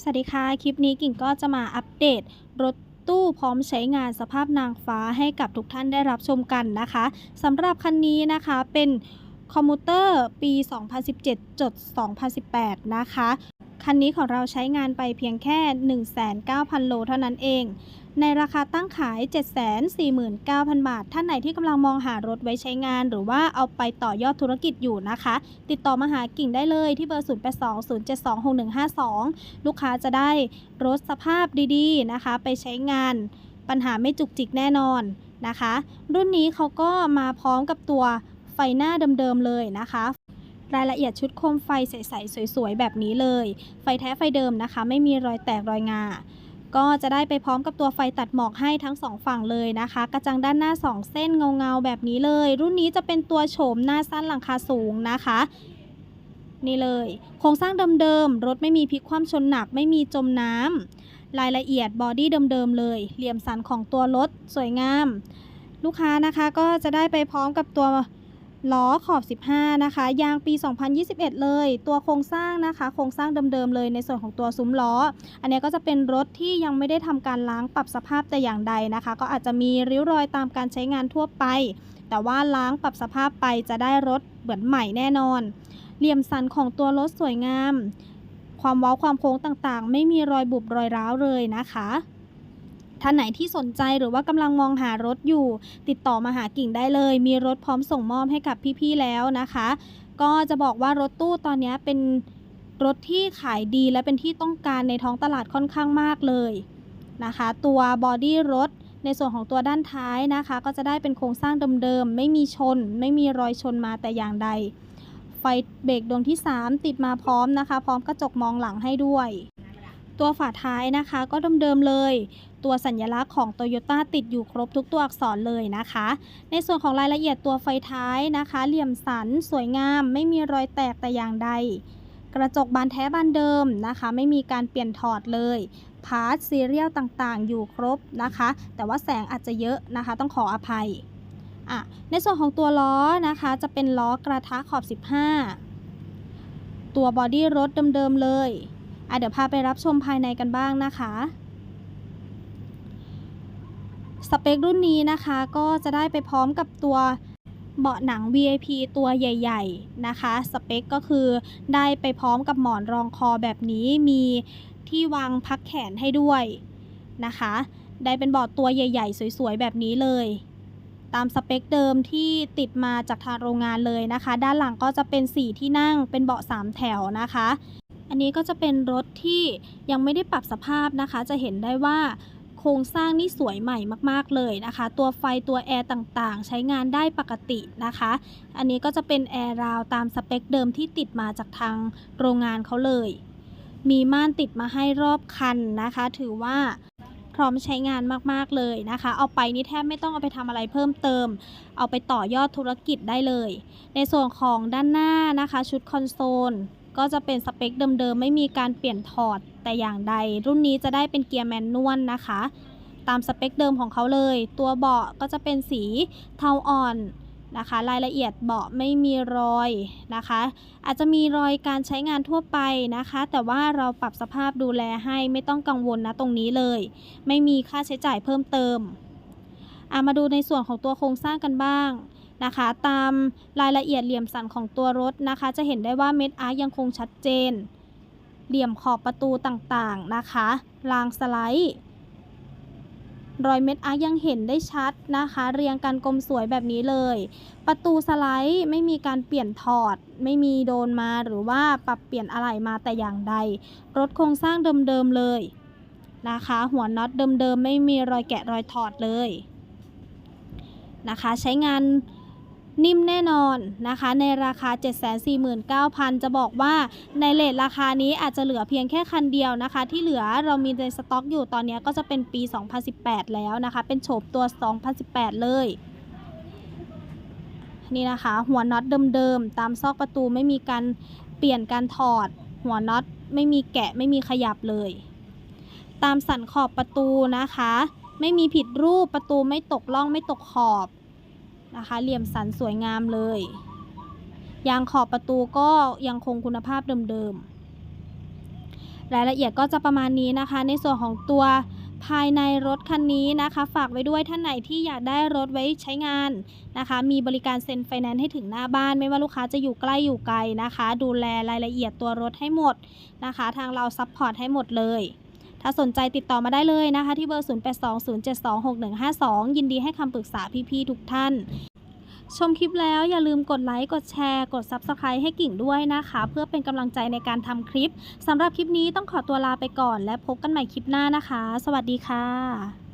สวัสดีค่ะ คลิปนี้กิ่งก็จะมาอัปเดตรถตู้พร้อมใช้งานสภาพนางฟ้าให้กับทุกท่านได้รับชมกันนะคะสำหรับคันนี้นะคะเป็นคอมมูเตอร์ปี 2017 จด 2018 นะคะ คันนี้ของเราใช้งานไปเพียงแค่ 19,000 โลเท่านั้นเอง ในราคาตั้งขาย 749,000 บาท ท่านไหนที่กำลังมองหารถไว้ใช้งาน หรือว่าเอาไปต่อยอดธุรกิจอยู่นะคะ ติดต่อมาหากิ่งได้เลยที่เบอร์ 0820726152 ลูกค้าจะได้รถสภาพดีๆนะคะ ไปใช้งาน ปัญหาไม่จุกจิกแน่นอนนะคะ รุ่นนี้เขาก็มาพร้อมกับตัวไฟหน้าเดิมๆเลยนะคะ รายละเอียดชุดโคมไฟใสๆสวยๆ แบบนี้เลย ไฟแท้ไฟเดิมนะคะ ไม่มีรอยแตกรอยงาก็จะได้ไปพร้อมกับตัวไฟตัดหมอกให้ทั้งสองฝั่งเลยนะคะ กระจังด้านหน้า 2 เส้นเงาๆ แบบนี้เลย รุ่นนี้จะเป็นตัวโฉมหน้าสั้นหลังคาสูงนะคะ นี่เลย โครงสร้างเดิมๆ รถไม่มีพลิกคว่ำชนหนักไม่มีจมน้ำรายละเอียดบอดี้เดิมๆ เลย เหลี่ยมสันของตัวรถสวยงาม ลูกค้านะคะก็จะได้ไปพร้อมกับตัว ล้อขอบ 15 นะคะ ยางปี 2021 เลย ตัวโครงสร้างนะคะ โครงสร้างเดิมๆเลยในส่วนของตัวซุ้มล้อ อันนี้ก็จะเป็นรถที่ยังไม่ได้ทำการล้างปรับสภาพแต่อย่างใดนะคะ ก็อาจจะมีริ้วรอยตามการใช้งานทั่วไป แต่ว่าล้างปรับสภาพไปจะได้รถเหมือนใหม่แน่นอน เหลี่ยมสันของตัวรถสวยงาม ความเว้าความโค้งต่างๆ ไม่มีรอยบุบรอยร้าวเลยนะคะ ท่านไหนที่สนใจหรือว่ากำลังมองหารถอยู่ ติดต่อมาหากิ่งได้เลย มีรถพร้อมส่งมอบให้กับพี่ๆแล้วนะคะ ก็จะบอกว่ารถตู้ตอนนี้เป็นรถที่ขายดีและเป็นที่ต้องการในท้องตลาดค่อนข้างมากเลยนะคะ ตัวบอดี้รถในส่วนของตัวด้านท้ายนะคะ ก็จะได้เป็นโครงสร้างเดิมๆ ไม่มีชน ไม่มีรอยชนมาแต่อย่างใด ไฟเบรกดวงที่ 3 ติดมาพร้อมนะคะ พร้อมกระจกมองหลังให้ด้วย ตัวฝาท้ายนะคะก็เดิมๆเลย ตัวสัญลักษณ์ของ Toyota ติดอยู่ครบทุกตัวอักษรเลยนะคะ ในส่วนของรายละเอียดตัวไฟท้ายนะคะ เหลี่ยมสัน สวยงาม ไม่มีรอยแตกแต่อย่างใด กระจกบานแท้บานเดิมนะคะ ไม่มีการเปลี่ยนถอดเลยพาร์ทซีเรียลต่างๆ อยู่ครบนะคะ แต่ว่าแสงอาจจะเยอะนะคะ ต้องขออภัยอะในส่วนของตัวล้อนะคะ จะเป็นล้อกระทะขอบ 15 ตัวบอดี้รถเดิมๆเลย อะเดี๋ยวพาไปรับชมภายในกันบ้างนะคะสเปครุ่นนี้นะคะก็จะได้ไปพร้อมกับตัวเบาะหนัง VIP ตัวใหญ่ ๆ นะคะ สเปคก็คือได้ไปพร้อมกับหมอนรองคอแบบนี้มีที่วางพักแขนให้ด้วยนะคะ ได้เป็นเบาะตัวใหญ่ ๆ สวย ๆ แบบนี้เลย ตามสเปคเดิมที่ติดมาจากทางโรงงานเลยนะคะ ด้านหลังก็จะเป็น 4 ที่นั่งเป็นเบาะ 3 แถวนะคะ อันนี้ก็จะเป็นรถที่ยังไม่ได้ปรับสภาพนะคะ จะเห็นได้ว่าโครงสร้างนี่สวยใหม่มาก ๆ เลยนะคะ ตัวไฟตัวแอร์ต่างๆ ใช้งานได้ปกตินะคะ อันนี้ก็จะเป็นแอร์ราวตามสเปคเดิมที่ติดมาจากทางโรงงานเขาเลย มีม่านติดมาให้รอบคันนะคะ ถือว่าพร้อมใช้งานมากๆเลยนะคะ เอาไปนี่แทบไม่ต้องเอาไปทำอะไรเพิ่มเติม เอาไปต่อยอดธุรกิจได้เลย ในส่วนของด้านหน้านะคะ ชุดคอนโซล ก็จะเป็นสเปคเดิมๆ ไม่มีการเปลี่ยนถอดแต่อย่างใด รุ่นนี้จะได้เป็นเกียร์แมนนวลนะคะ ตามสเปคเดิมของเขาเลย ตัวเบาะก็จะเป็นสีเทาอ่อนนะคะ รายละเอียดเบาะไม่มีรอยนะคะ อาจจะมีรอยการใช้งานทั่วไปนะคะ แต่ว่าเราปรับสภาพดูแลให้ไม่ต้องกังวลนะตรงนี้เลย ไม่มีค่าใช้จ่ายเพิ่มเติมอามาดูในส่วนของตัวโครงสร้างกันบ้าง นะคะ ตามรายละเอียดเหลี่ยมสันของตัวรถนะคะ จะเห็นได้ว่าเม็ดอาร์ยังคงชัดเจน เหลี่ยมขอบประตูต่างๆนะคะ รางสไลด์ รอยเม็ดอาร์ยังเห็นได้ชัดนะคะ เรียงกันกลมสวยแบบนี้เลย ประตูสไลด์ไม่มีการเปลี่ยนถอด ไม่มีโดนมาหรือว่าปรับเปลี่ยนอะไรมาแต่อย่างใด รถโครงสร้างเดิมๆเลยนะคะ หัวน็อตเดิมๆไม่มีรอยแกะรอยถอดเลยนะคะ ใช้งาน นิ่มแน่นอนนะคะ ในราคา 749,000 จะบอกว่าในเลทราคานี้อาจจะเหลือเพียงแค่คันเดียวนะคะ ที่เหลือเรามีในสต็อกอยู่ตอนนี้ก็จะเป็นปี 2018 แล้วนะคะ เป็นโฉบตัว 2018 เลยนี่นะคะ หัวน็อตเดิมๆ ตามซอกประตูไม่มีการเปลี่ยนการถอด หัวน็อตไม่มีแกะไม่มีขยับเลย ตามสันขอบประตูนะคะ ไม่มีผิดรูปประตูไม่ตกล่องไม่ตกขอบ นะคะ เหลี่ยมสันสวยงามเลย ยางขอบประตูก็ยังคงคุณภาพเดิมๆ รายละเอียดก็จะประมาณนี้นะคะ ในส่วนของตัวภายในรถคันนี้นะคะ ฝากไว้ด้วยท่านไหนที่อยากได้รถไว้ใช้งานนะคะ มีบริการเซ็นไฟแนนซ์ให้ถึงหน้าบ้าน ไม่ว่าลูกค้าจะอยู่ใกล้อยู่ไกลนะคะ ดูแลรายละเอียดตัวรถให้หมดนะคะ ทางเราซัพพอร์ตให้หมดเลย ถ้าสนใจติดต่อมาได้เลยนะคะ ที่เบอร์ 0820726152 ยินดีให้คำปรึกษาพี่ๆทุกท่าน ชมคลิปแล้วอย่าลืมกดไลค์กดแชร์ กด Subscribe ให้กิ่งด้วยนะคะ เพื่อเป็นกำลังใจในการทำคลิปสำหรับคลิปนี้ต้องขอตัวลาไปก่อน และพบกันใหม่คลิปหน้านะคะ สวัสดีค่ะ